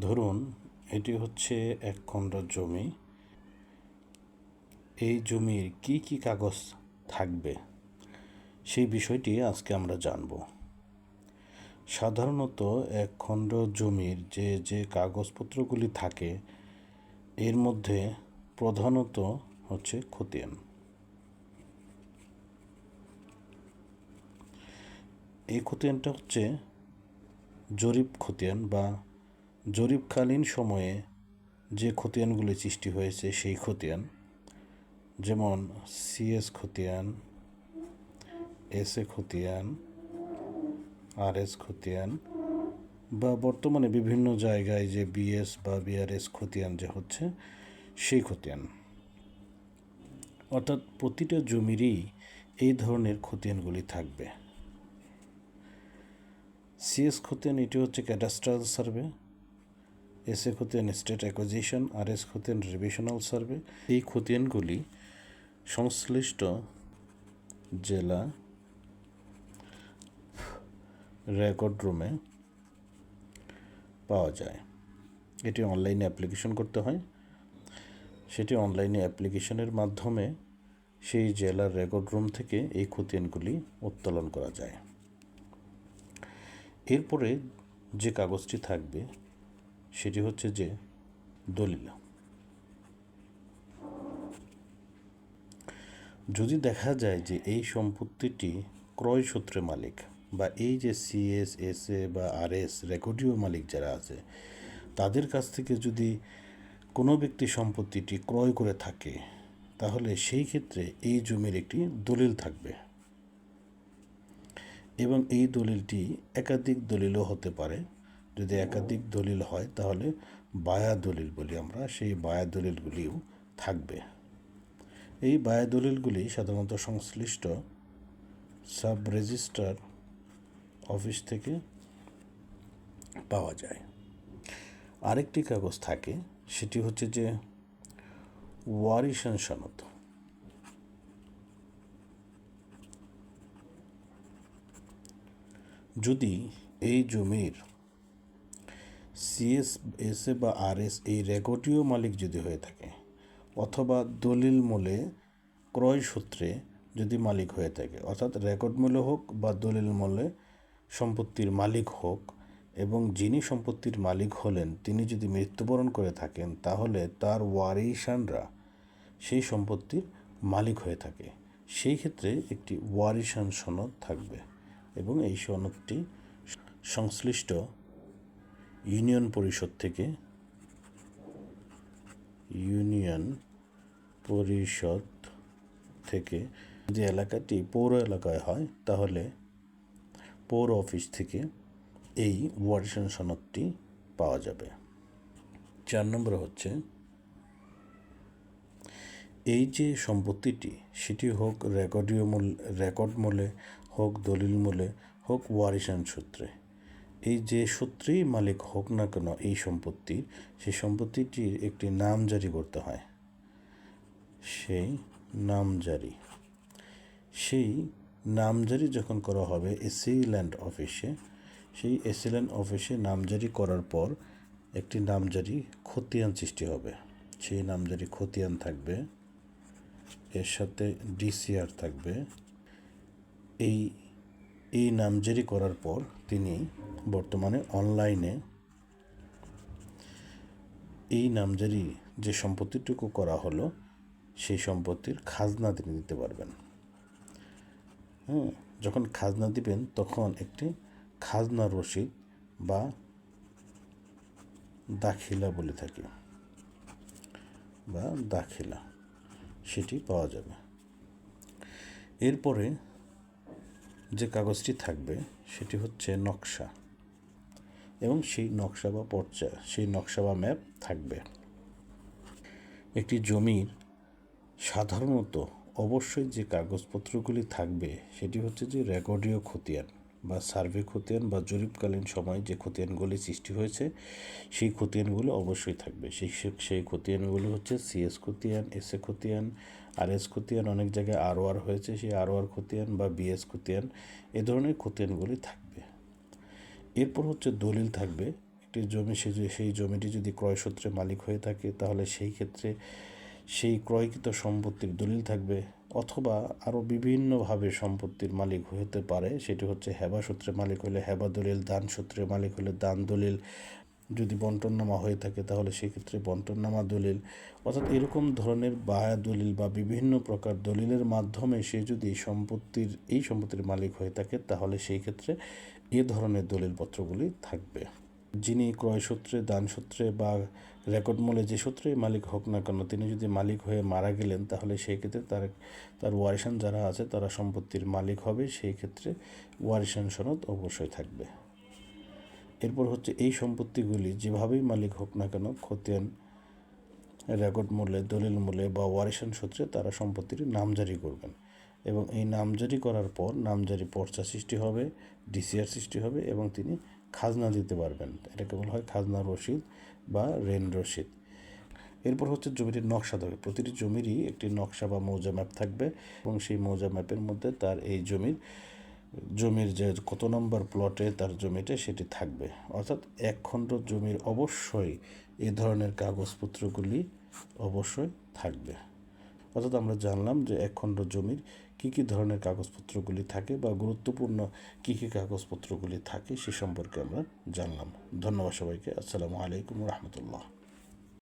ধরুন, এটি হচ্ছে এক খণ্ড জমি। এই জমির কি কি কাগজ থাকবে? সেই বিষয়টি আজকে আমরা জানব। সাধারণত এক খণ্ড জমির যে যে কাগজপত্রগুলি থাকে, এর মধ্যে প্রধানত হচ্ছে খতিয়ান। এই খতিয়ানটা হচ্ছে জরিপ খতিয়ান বা জরিপকালীন সময়ে যে খতিয়ানগুলি সৃষ্টি হয়েছে সেই খতিয়ান, যেমন সিএস খতিয়ান এস এ খতিয়ান আর এস খতিয়ান বা বর্তমানে বিভিন্ন জায়গায় যে বিএস বা বিআরএস খতিয়ান যে হচ্ছে সেই খতিয়ান। অর্থাৎ প্রতিটা জমিরই এই ধরনের খতিয়ানগুলি থাকবে। সিএস খতিয়ান, এটি হচ্ছে ক্যাডাস্ট্রাল সার্ভে। এস এ খতিয়ান স্টেট অ্যাকুইজিশন, আর এস খতিয়ান রিভিশনাল সার্ভে। এই খতিয়ানগুলি সংশ্লিষ্ট জেলা রেকর্ড রুমে পাওয়া যায়। এটি অনলাইনে অ্যাপ্লিকেশন করতে হয়। সেটি অনলাইনে অ্যাপ্লিকেশনের মাধ্যমে সেই জেলার রেকর্ড রুম থেকে এই খতিয়ানগুলি উত্তোলন করা যায়। এরপরে যে কাগজটি থাকবে সেটি হচ্ছে যে দলিল। যদি দেখা যায় যে এই সম্পত্তিটি ক্রয় সূত্রে মালিক বা এই যে সিএস এস এ বা আর এস রেকর্ডীয় মালিক যারা আছে, তাদের কাছ থেকে যদি কোনো ব্যক্তি সম্পত্তিটি ক্রয় করে থাকে, তাহলে সেই ক্ষেত্রে এই জমির একটি দলিল থাকবে। এবং এই দলিলটি একাধিক দলিলও হতে পারে। যদি একাধিক দলিল হয়, তাহলে বায়া দলিল বলি আমরা, সেই বায়া দলিলগুলিও থাকবে। এই বায়া দলিলগুলি সাধারণত সংশ্লিষ্ট সাব রেজিস্ট্রার অফিস থেকে পাওয়া যায়। আরেকটি কাগজ থাকে, সেটি হচ্ছে যে ওয়ারিশন সনদ। যদি এই জমির সিএস এস এ বা আর এস এই রেকর্ডীয় মালিক যদি হয়ে থাকে, অথবা দলিল মূলে ক্রয় সূত্রে যদি মালিক হয়ে থাকে, অর্থাৎ রেকর্ড মূল্য হোক বা দলিল মূল্যে সম্পত্তির মালিক হোক এবং যিনি সম্পত্তির মালিক হলেন, তিনি যদি মৃত্যুবরণ করে থাকেন, তাহলে তার ওয়ারিশানরা সেই সম্পত্তির মালিক হয়ে থাকে। সেই ক্ষেত্রে একটি ওয়ারিশান সনদ থাকবে এবং এই সনদটি সংশ্লিষ্ট ইউনিয়ন পরিষদ থেকে ইউনিয়ন পরিষদ থেকে যদি এলাকাটি পৌর এলাকায় হয়, তাহলে পৌর অফিস থেকে এই ওয়ারিশন সনদটি পাওয়া যাবে। চার নম্বর হচ্ছে, এই যে সম্পত্তিটি, সেটি হোক রেকর্ডীয় মূল্য রেকর্ড মূলে হোক দলিল মূল্যে হোক ওয়ারিশান সূত্রে এই যে সূত্রেই মালিক হোক না কেন এই সম্পত্তির, সেই সম্পত্তিটির একটি নাম জারি করতে হয়। সেই নাম জারি সেই নামজারি যখন করা হবে এসিল্যান্ড অফিসে, সেই এসিল্যান্ড অফিসে নামজারি করার পর একটি নামজারি খতিয়ান সৃষ্টি হবে। সেই নামজারি খতিয়ান থাকবে, এর সাথে ডিসিআর থাকবে। এই এই নামজারি করার পর তিনি বর্তমানে অনলাইনে এই নামজারি যে সম্পত্তিটুকু করা হলো, সেই সম্পত্তির খাজনা তিনি দিতে পারবেন। হ্যাঁ যখন খাজনা দিবেন, তখন একটি খাজনা রসিদ বা দাখিলা বলে থাকি। বা দাখিলা, সেটি পাওয়া যাবে। এরপরে যে কাগজটি থাকবে, সেটি হচ্ছে নকশা। এবং সেই নকশা বা পর্চা, সেই নকশা বা ম্যাপ থাকবে। একটি জমির সাধারণত অবশ্যই যে কাগজপত্রগুলি থাকবে, সেটি হচ্ছে যে রেকর্ডীয় খতিয়ান বা সার্ভে খতিয়ান বা জরিপকালীন সময় যে খতিয়ানগুলি সৃষ্টি হয়েছে, সেই খতিয়ানগুলো অবশ্যই থাকবে। সেই সেই খতিয়ানগুলো হচ্ছে সিএস খতিয়ান, এস এ খতিয়ান আর এস খতিয়ান অনেক জায়গায় আর হয়েছে, সেই আর খতিয়ান বা বিএস খতিয়ান এ ধরনের খতিয়ানগুলি থাকবে। এরপর হচ্ছে দলিল থাকবে। একটি জমি সে সেই জমিটি যদি ক্রয়সূত্রে মালিক হয়ে থাকে, তাহলে সেই ক্ষেত্রে সেই ক্রয়কৃত সম্পত্তির দলিল থাকবে অথবা আরও বিভিন্নভাবে সম্পত্তির মালিক হতে পারে। সেটি হচ্ছে হেবা সূত্রে মালিক হলে হেবা দলিল, দান সূত্রে মালিক হলে দান দলিল যদি বন্টননামা হয়ে থাকে, তাহলে সেক্ষেত্রে বন্টননামা দলিল, অর্থাৎ এরকম ধরনের বায়া দলিল বা বিভিন্ন প্রকার দলিলের মাধ্যমে সে যদি সম্পত্তির, এই সম্পত্তির মালিক হয়ে থাকে, তাহলে সেই ক্ষেত্রে এ ধরনের দলিলপত্রগুলি থাকবে। যিনি ক্রয়সূত্রে দানসূত্রে বা রেকর্ড মূলে যে সূত্রে মালিক হোক না কেন, তিনি যদি মালিক হয়ে মারা গেলেন, তাহলে সেই ক্ষেত্রে তার তার ওয়ারিশান যারা আছে, তারা সম্পত্তির মালিক হবে, সেই ক্ষেত্রে ওয়ারিশান সনদ অবশ্যই থাকবে। এরপর হচ্ছে এই সম্পত্তিগুলি যেভাবেই মালিক হোক না কেন, খতিয়ান, রেকর্ড মূল্যে, দলিল মূল্যে বা ওয়ারিশান সূত্রে তারা সম্পত্তির নামজারি করবেন। এবং এই নামজারি করার পর নামজারি পর্চা সৃষ্টি হবে, ডিসিআর সৃষ্টি হবে এবং তিনি খাজনা দিতে পারবেন। এটাকে বলা হয় খাজনা রসিদ বা রেন রসিদ। এরপর হচ্ছে জমিটির নকশা থাকবে প্রতিটি জমিরই একটি নকশা বা মৌজা ম্যাপ থাকবে এবং সেই মৌজা ম্যাপের মধ্যে তার এই জমির জমির যে কত নম্বর প্লটে তার জমিতে সেটি থাকবে। অর্থাৎ এক খণ্ড জমির অবশ্যই এ ধরনের কাগজপত্রগুলি অবশ্যই থাকবে। অর্থাৎ আমরা জানলাম যে এক খণ্ড জমির কী কী ধরনের কাগজপত্রগুলি থাকে বা গুরুত্বপূর্ণ কী কী কাগজপত্রগুলি থাকে সে সম্পর্কে আমরা জানলাম। ধন্যবাদ সবাইকে। আসসালামু আলাইকুম রহমতুল্লাহ।